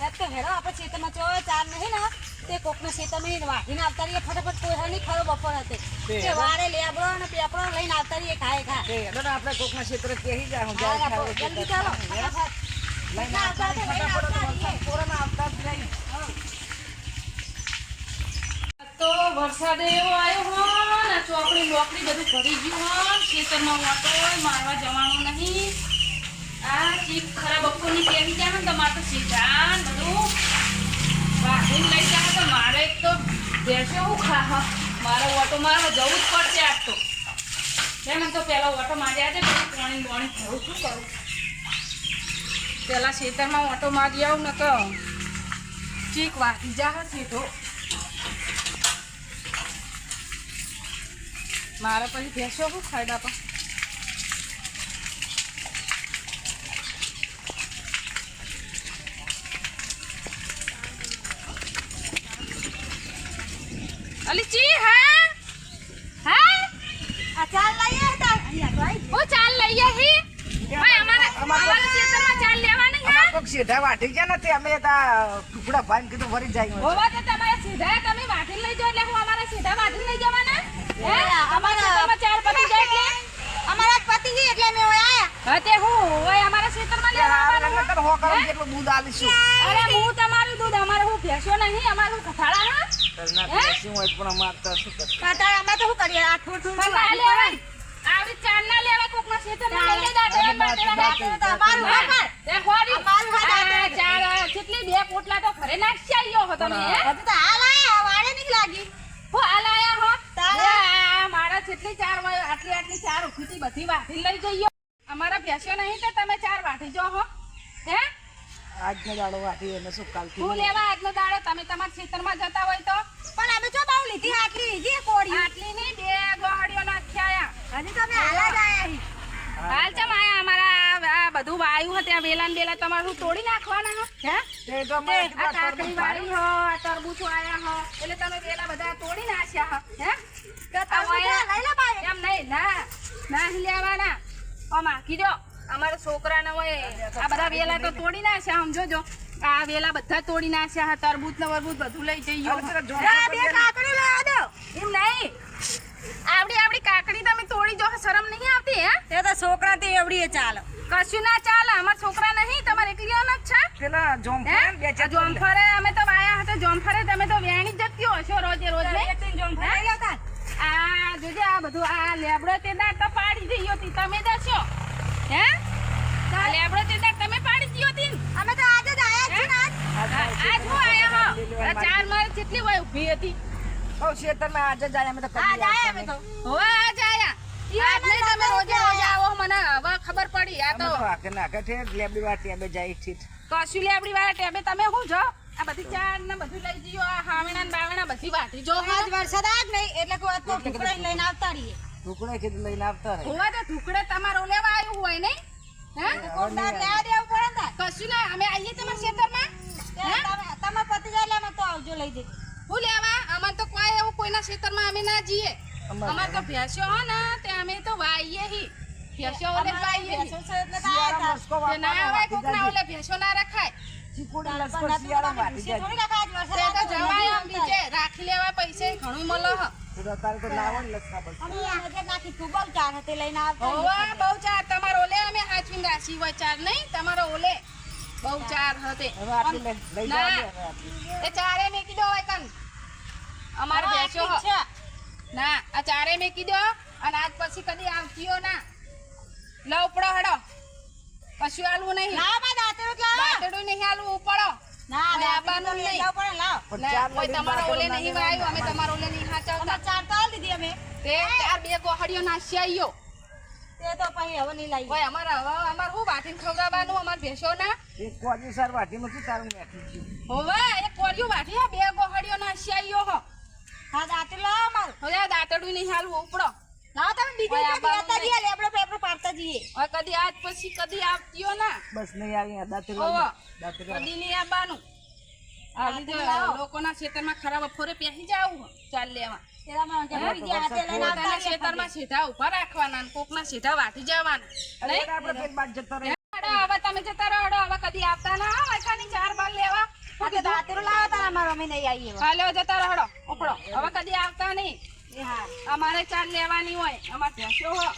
તો હેડો આપણે ખેતરમાં ચો ચાર નહીં ને તે કોકના ખેતરમાં વાઢીને આવતા રહીએ. ફટાફટ કોઈ નહીં ખરો બપોર હતી. તે વારે લેબડો અને પેપડો લઈને આવતા રહીએ ખાય ખા. હેડો ને આપણે કોકના ક્ષેત્ર કહી જાય હું હા, જાઉં આપો, છું. જલ્દી ચાલો ફટાફટ. લઈને આવતા આવતા રહી, તો લઈને ફટાફટ આવતા વરસાદ આવતા જ નહીં. તો વરસાદ એવો આવ્યો હો ને ચોકડી બોકડી બધું ભરી ગયું હો. ખેતરમાં વાટો મારવા જવાનું નહીં. આ ચીપ ખરાબ બપોરની પહેરી જાય ને તમારે તો સીધા વાઢીને લઈ જાય તો મારે એક તો ભેંસો હું ખા મારે ઓટો મારે જવું જ પડશે આજ તો. એમ તો પહેલાં ઓટો માર્યા છે પછી પાણી બોણી થયું, શું કરું? પહેલાં ખેતરમાં ઓટો મારી આવું ને તો ચીક વાગી જા તો મારે પછી ભેંસો શું ફાયદા પણ અલી ચી હા હા આ ચાલ લઈએ તાર. અહીંયા તો આઈ. ઓ ચાલ લઈએ હી ઓય અમારા અમારા ખેતરમાં ચાલ લેવાની હા અમારે કોક સીધા વાટી ગયા નથી. અમે ટુકડા ભાઈ કીધું ફરી જાય હોવા તો તમારે સીધા તમે વાટી લઈ જાઓ એટલે હું અમારે સીધા વાટી લઈ જવાના? હે? અમારા ચાર પતી જાય એટલે? અમારા પતિ ગઈ એટલે અમે ઓય આયા. હા તે હું? ઓય અમારા ખેતરમાં લેવા આવવાનું નકર હો કરો જેટલું દૂધ આલીશું અરે હું તમારું દૂધ અમારે હું ભેંસો નહીં અમારું કથાળા ના હે? શું હોય પણ અમારે તો શું? અમે તો શું કરીએ? આ થોડું થોડું આવી ચાર ના કોકના ખેતરમાં લઈ લઈ દાંતેડા તો અમારું હા, હા તે હોરી. અમારું હા આ દાંતેડા. ચાર કેટલી બે પોટલા તો ઘરે નાખી આવ્યો હો તમે હે? હજુ તો હાલ આયા વાળે નહીં લાગી. હો, હાલ આયા હો. તારે? મારા જેટલી ચાર આટલી આટલી ચાર ઉભીથી બધી વાઢી લઈ જઈએ અમારા ભેંસો નહીં તો તમે ચાર વાઢી જો હો. હે? આજનો દાડો એને શું કાલથી હું લેવા આજનો દાડો? તમે તમારા ખેતરમાં જતા હોય તો. પણ અમે જો બહુ લીધી લીધી કોડી આટલી નહીં બે ગોળીઓ નાખ્યા આયા. હજી તો અમે હાલ જ આયા હી. હાલ ચમ આયા અમારા આ બધું વાયુ હતું આ વેલા બેલા તમારું તોડી નાખવાના હો? હે? તે તો અમારે આ કાકડી વાળી હો આ તરબૂચ આયા હો એટલે તમે વેલા બધા તોડી નાખ્યા હો હે? તો તમે લઈ લો બાઈ. એમ નહીં ના ના લેવાના. ઓ માખી દો અમારા છોકરાને હોય આ બધા વેલા તો તોડી નાખ્યા સમજો જો. આ વેલા બધા તોડી નાખ્યા હા તરબૂચ ને વરબૂચ બધું લઈ જઈએ હવે પેલા જોન આ બે કાકડી લેવા દો એમ નહીં આવડી આવડી કાકડી તમે તોડી જો શરમ નહીં આવતી હે તે તો તે એવડી કશું ના ચાલે અમાર છોકરા નહીં તમારે એકલીઓનો જ છે. પેલા જોમ હે? બે ચાર જોમફળે. અમે તો વાયા હતા જોમફળે તમે તો વેણી જતી હશો રોજે રોજ નહીં? લેતા આ જોજે આ બધું આ લેબડો તે દાળ તો પાડી દઈ હતી તમે દસ્યો હે? આ લેબડો તે દાળ તમે પાડી દી હતી અમે તો આજે જ આયા છીએ આજ. આજ હું આયા હો? આ ચાર મારે કેટલી વાય ઊભી હતી. કહું ખેતરમાં આજે જ આયા અમે તો આજ આયા અમે તો. હો આજ તમે રોજે રોજ આવો મને હવે ખબર પડી આ તો તો નાખે છે લેબડી વાટી અમે જાય છે કશું લેબડી વાળા ટેબે તમે શું જો આ બધી ચાર ને બધું લઈ જયો આ હાવેણા ને બાવેણા બધી વાટી જો આજ વરસાદ આજ નહીં એટલે કોઈ તો ટુકડા લઈને આવતા રહીએ. ટુકડે કીધું લઈને આવતા રહે. હોવા તો ઢુકડે તમારો લેવા આવ્યું હોય નહીં? હે? કોકદાર લેવા દેવું પડે ને કશું ના અમે આવીએ તમારા ખેતરમાં? તે તમે પતિ જાય તો આવજો લઈ દેજો હું લેવા? અમાર તો કોઈ એવું કોઈના ક્ષેત્રમાં અમે ના જઈએ. અમારે તો ભેંસો હો ને તે અમે તો વાઈએ હી ભેંસો ઓલે વાઈએ ભેંસો છે એટલે તો આયા તા. ના આવે કોક ના ઓલે ભેંસો ના રખાય ચીકુડી લસકો નતું વાટી જાય. થોડી લખા આજ તો જવાય આમ બીજે રાખી લેવા પૈસે ઘણું મળે હ તો તો તારે તો લાવો ને લસકા બસ. અમે આ નાખી તું બહુ ચાર હતી લઈને આવતા. હોવા બહુ ચાર તમારો ઓલે અમે હાચવીને રાશી હોય ચાર નહીં તમારો ઓલે બહુ ચાર હતે હવે આટલી લઈ-. એ ચારે મેકી દો હોય કન અમારે ભેંસો. છે. ના આ ચારે મેકી દો અને આજ પછી કદી આવતીઓ ના લો ઉપડો હડો કશું આલવું નહીં લાવ બા દાંતેડું કે લાવો. નહીં આલવું ઉપડો ના, લઈ નહીં. લાવો. પણ ના, કોઈ તમારો ઓલે નહીં ના અમે તમારો ઓલે નહીં હાચાવતા અમે ચાર તો આલી દીધી અમે. તે ચાર બે ગોહડીઓ નાસી આવ્યો તે તો પછી હવે નહીં લાવી. ઓય અમારે હવે અમાર હું વાટીને ખવડાવવાનું અમારે ભેશો ના એક કોજી સર વાટીમાં શું તારું મેઠું છે? હોવે એક કોરિયું વાટી બે ગોહડીઓ નાસી આવ્યો હો હા, દાંતેડું લાવો અમારું. હવે આ દાંતડું નહીં હાલવું ઉપડો. લાવો તમે બીજી ઓય, રીતે જઈએ, લેબડો પેપડો પાડતા જઈએ. હવે કદી આજ પછી કદી આવતીઓ ના. બસ નહીં આવી આ દાંતેડું હોવે. આવી. દાંતેડું આવી. કદી નહીં આવવાનું. લોકોના ખેતરમાં ખરાબ બપોરે પહેરી જાવું ચાલ લેવા. તેરામાં જે મરી ગયા હાથે લઈને આવતા પોતાના રહીએ ખેતરમાં સીધા ઊભા રાખવાના કોકના સીધા વાટી જવાના. જતા રહે હેડો, હવે તમે જતા રહો હવે કદી આવતા ના કાની દાતરો લેવા તારા મારો અમે નહીં આવીએ. હાલો જતા રહો ઉપડો. હવે કદી આવતા નહીં. અમારે ચાલ લેવાની હોય. અમારે હો.